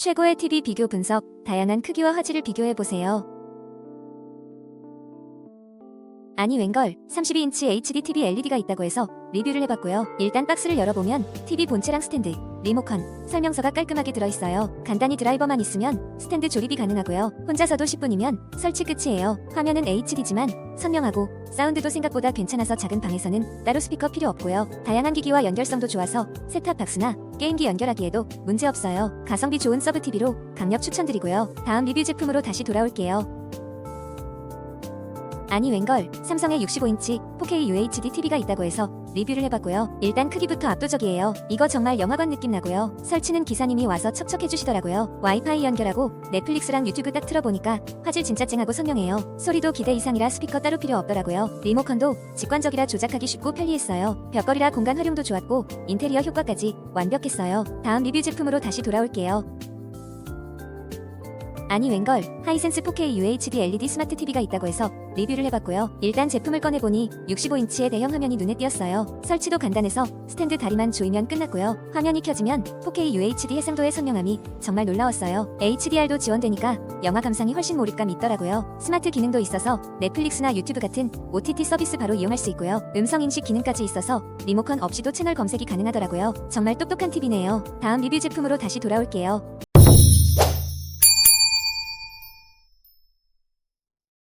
최고의 TV 비교 분석, 다양한 크기와 화질을 비교해 보세요. 아니 웬걸 32인치 HD TV LED가 있다고 해서 리뷰를 해봤고요. 일단 박스를 열어보면 TV 본체랑 스탠드, 리모컨, 설명서가 깔끔하게 들어있어요. 간단히 드라이버만 있으면 스탠드 조립이 가능하고요. 혼자서도 10분이면 설치 끝이에요. 화면은 HD지만 선명하고 사운드도 생각보다 괜찮아서 작은 방에서는 따로 스피커 필요 없고요. 다양한 기기와 연결성도 좋아서 셋탑 박스나 게임기 연결하기에도 문제 없어요. 가성비 좋은 서브 TV로 강력 추천드리고요. 다음 리뷰 제품으로 다시 돌아올게요. 아니 웬걸 삼성의 65인치 4K UHD TV가 있다고 해서 리뷰를 해봤고요. 일단 크기부터 압도적이에요. 이거 정말 영화관 느낌 나고요. 설치는 기사님이 와서 척척 해주시더라고요. 와이파이 연결하고 넷플릭스랑 유튜브 딱 틀어보니까 화질 진짜 쨍하고 선명해요. 소리도 기대 이상이라 스피커 따로 필요 없더라고요. 리모컨도 직관적이라 조작하기 쉽고 편리했어요. 벽걸이라 공간 활용도 좋았고 인테리어 효과까지 완벽했어요. 다음 리뷰 제품으로 다시 돌아올게요. 아니 웬걸 하이센스 4K UHD LED 스마트 TV가 있다고 해서 리뷰를 해봤고요. 일단 제품을 꺼내보니 65인치의 대형 화면이 눈에 띄었어요. 설치도 간단해서 스탠드 다리만 조이면 끝났고요. 화면이 켜지면 4K UHD 해상도의 선명함이 정말 놀라웠어요. HDR도 지원되니까 영화 감상이 훨씬 몰입감 있더라고요. 스마트 기능도 있어서 넷플릭스나 유튜브 같은 OTT 서비스 바로 이용할 수 있고요. 음성 인식 기능까지 있어서 리모컨 없이도 채널 검색이 가능하더라고요. 정말 똑똑한 TV네요. 다음 리뷰 제품으로 다시 돌아올게요.